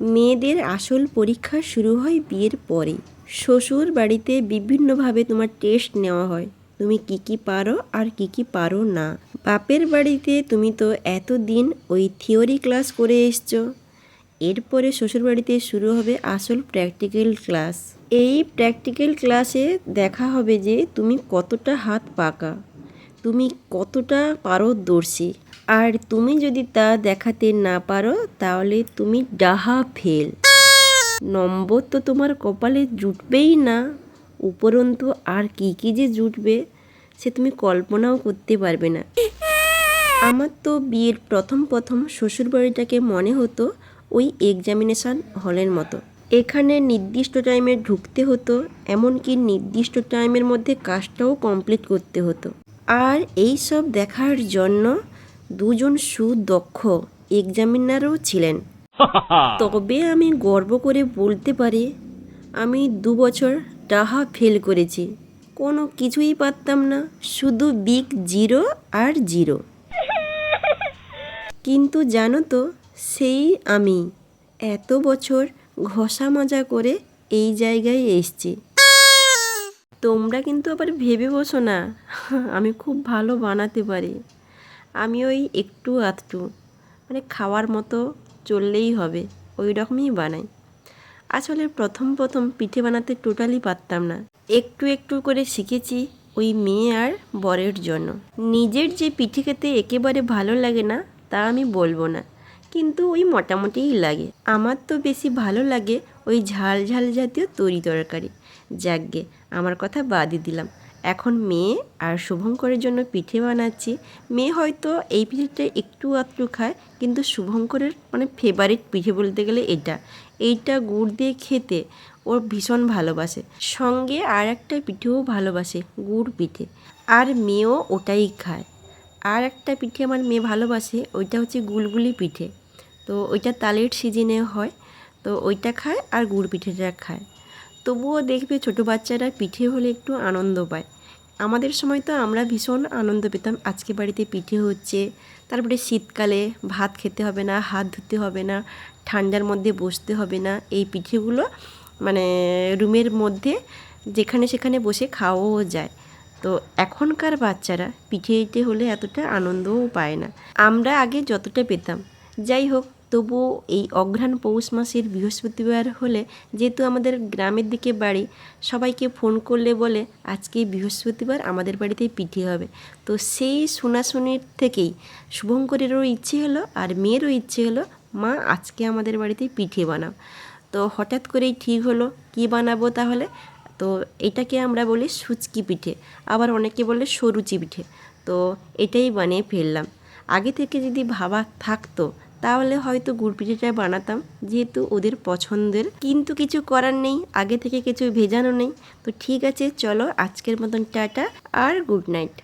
মেয়েদের আসল পরীক্ষা শুরু হয় বিয়ের পরে শ্বশুর বাড়িতে বিভিন্নভাবে তোমার টেস্ট নেওয়া হয়। তুমি কি কি পারো আর কি কি পারো না। বাপের বাড়িতে তুমি তো এতদিন ওই থিওরি ক্লাস করে এসছো। এরপরে শ্বশুরবাড়িতে শুরু হবে আসল প্র্যাকটিক্যাল ক্লাস এই প্র্যাকটিক্যাল ক্লাসে দেখা হবে যে তুমি কতটা হাত পাকা। তুমি কতটা পারদর্শী? আর তুমি যদি তা দেখাতে না পারো, তাহলে তুমি ডাহা ফেল। নম্বর তো তোমার কপালে জুটবেই না। উপরন্তু আর কি কি যে জুটবে, সে তুমি কল্পনাও করতে পারবে না। আমার তো বিয়ের প্রথম প্রথম শ্বশুরবাড়িটাকে মনে হতো ওই এক্সামিনেশান হলের মতো। এখানে নির্দিষ্ট টাইমে ঢুকতে হতো, এমনকি নির্দিষ্ট টাইমের মধ্যে কাজটাও কমপ্লিট করতে হতো। আর এই সব দেখার জন্য দুজন সুদক্ষ এক্সামিনারও ছিলেন। তবে আমি গর্ব করে বলতে পারি আমি দু বছর ডাহা ফেল করেছি। কোনো কিছুই পারতাম না শুধু বিগ জিরো আর জিরো কিন্তু জানো তো সেই আমি এত বছর ঘষা মাজা করে এই জায়গায় এসছি। তোমরা কিন্তু আবার ভেবে বসো না। আমি খুব ভালো বানাতে পারি। আমি ওই একটু আধটু মানে খাওয়ার মতো চললেই হবে, ওই রকমই বানাই। আসলে প্রথম প্রথম পিঠে বানাতে টোটালি পারতাম না। একটু একটু করে শিখেছি ওই মেয়ে আর বরের জন্য। নিজের যে পিঠে খেতে একেবারে ভালো লাগে না, তা আমি বলব না। কিন্তু ওই মোটামুটিই লাগে। আমার তো বেশি ভালো লাগে ওই ঝাল ঝাল জাতীয় তরি তরকারি। যাকগে, আমার কথা বাদই দিলাম। এখন মেয়ে আর শুভঙ্করের জন্য পিঠে বানাচ্ছি। মেয়ে হয়তো এই পিঠেটা একটু আধটু খায়, কিন্তু শুভঙ্করের মানে ফেভারিট পিঠে বলতে গেলে এটা। এইটা গুড় দিয়ে খেতে ওর ভীষণ ভালোবাসে। সঙ্গে আর একটা পিঠেও ভালোবাসে, গুড় পিঠে। আর মেয়েও ওটাই খায়। আর একটা পিঠে আমার মেয়ে ভালোবাসে, ওইটা হচ্ছে গুলগুলি পিঠে। তো ওইটা তালের সিজনে হয়, তো ওইটা খায় আর গুড় পিঠেটা খায়। তবুও দেখবে ছোটো বাচ্চারা পিঠে হলে একটু আনন্দ পায়। আমাদের সময় তো আমরা ভীষণ আনন্দ পেতাম, আজকে বাড়িতে পিঠে হচ্ছে, তারপরে শীতকালে ভাত খেতে হবে না, হাত ধুতে হবে না, ঠান্ডার মধ্যে বসতে হবে না, এই পিঠেগুলো মানে রুমের মধ্যে যেখানে সেখানে বসে খাওয়াও যায়। তো এখনকার বাচ্চারা পিঠে হলে এতটা আনন্দও পায় না। আমরা আগে যতটা পেতাম যাই হোক তবুও এই অঘ্রাণ পৌষ মাসের বৃহস্পতিবার হলে যেহেতু আমাদের গ্রামের দিকে বাড়ি, সবাইকে ফোন করলে বলে আজকে বৃহস্পতিবার আমাদের বাড়িতে পিঠে হবে। তো সেই শোনাশুনির থেকেই শুভঙ্করেরও ইচ্ছে হলো আর মেয়েরও ইচ্ছে হলো, মা, আজকে আমাদের বাড়িতে পিঠে বানাও। তো হঠাৎ করেই ঠিক হলো, কি বানাবো তাহলে? তো এটাকে আমরা বলি সুচকি পিঠে, আবার অনেকে বলে সরুচি পিঠে। তো এটাই বানিয়ে ফেললাম। আগে থেকে যদি ভাবা থাকতো তাহলে হয়তো গুড় পিঠেটা বানাতাম, যেহেতু ওদের পছন্দের। কিন্তু কিছু করার নেই, আগে থেকে কিছু ভেজানো নেই। তো ঠিক আছে, চলো আজকের মতন টাটা আর গুড নাইট।